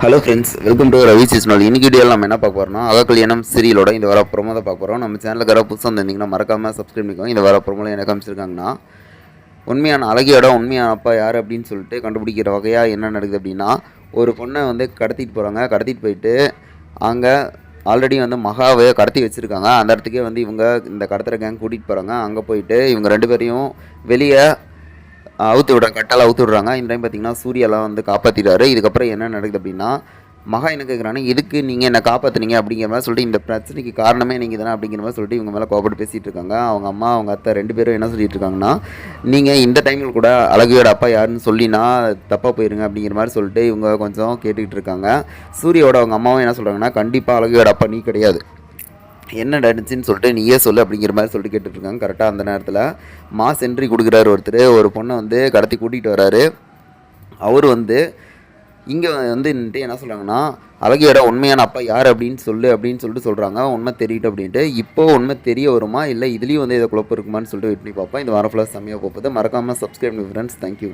Hello friends welcome to Ravi சீஸ்னால் இன்னைக்கு வீடியோவில் நம்ம என்ன பார்க்க போகிறோம்னா அக கல்யாணம் சீரியலோட இந்த வர ப்ரோமோ தான் பார்க்க போகிறோம் நம்ம சேனலுக்கு வர புதுசாக வந்திருந்தீங்கன்னா மறக்காமல் சப்ஸ்கிரைப் பண்ணிக்கோங்க. இந்த வர ப்ரோமோவில் என்ன காமிச்சிருக்காங்கன்னா உண்மையான அழகியோட உண்மையான அப்பா யார் அப்படின்னு சொல்லிட்டு கண்டுபிடிக்கிற வகையாக என்ன நடக்குது அப்படின்னா ஒரு பொண்ணை வந்து கடத்திட்டு போகிறாங்க கடத்திட்டு போயிட்டு அங்கே ஆல்ரெடி வந்து மகாவை கடத்தி வச்சுருக்காங்க. அந்த இடத்துக்கே வந்து இவங்க இந்த கடத்துகிற கேங் கூட்டிகிட்டு போகிறாங்க அங்கே போயிட்டு இவங்க ரெண்டு பேரையும் வெளியே அவுத்து விடுறாங்க. கட்டால் அவுத்து விடுறாங்க. இந்த டைம் பார்த்தீங்கன்னா சூர்யாலாம் வந்து காப்பாற்றிடுறாரு இதுக்கப்புறம் என்ன நடக்குது அப்படின்னா மகா என்ன கேட்குறாங்க எதுக்கு நீங்கள் என்னை காப்பாற்றுனீங்க அப்படிங்கிற மாதிரி சொல்லிட்டு இந்த பிரச்சனைக்கு காரணமே நீங்கள் தானே அப்படிங்கிற மாதிரி சொல்லிட்டு இவங்க மேலே கோபப்பட்டு பேசிகிட்டு இருக்காங்க. அவங்க அம்மா அவங்க அத்தை ரெண்டு பேரும் என்ன சொல்லிட்டு இருக்காங்கன்னா நீங்கள் இந்த டைமில் கூட அழகியோட அப்பா யாருன்னு சொல்லினா தப்பாக போயிருங்க அப்படிங்கிற மாதிரி சொல்லிட்டு இவங்க கொஞ்சம் கேட்டுக்கிட்டு இருக்காங்க. சூரியோட அவங்க அம்மாவும் என்ன சொல்கிறாங்கன்னா கண்டிப்பாக அழகியோட அப்பா நீ கிடையாது. என்ன நடந்துச்சுன்னு சொல்லிட்டு நீயே சொல்லு அப்படிங்கிற மாதிரி சொல்லிட்டு கேட்டுட்ருக்காங்க. கரெக்டாக அந்த நேரத்தில் மாஸ் என்ட்ரி கொடுக்குறாரு ஒருத்தர். ஒரு பொண்ணை வந்து கடத்தி கூட்டிகிட்டு வராரு. அவர் வந்து இங்கே வந்து நின்றுட்டு என்ன சொல்கிறாங்கன்னா அழகியோட உண்மையான அப்பா யார் அப்படின்னு சொல்லு அப்படின்னு சொல்லிட்டு சொல்கிறாங்க உண்மை தெரியட்டும் அப்படின்ட்டு. இப்போ உண்மை தெரிய வருமா? இல்லை இதுலேயும் வந்து இதை குழப்பம் இருக்குமான்னு சொல்லிட்டு வெயிட் பண்ணி பார்ப்போம். இந்த வாரம் ஃபுல்லாக செம்மையாக போகுது மறக்காமல் சப்ஸ்கிரைப் பண்ணி ஃப்ரெண்ட்ஸ் தேங்க்யூ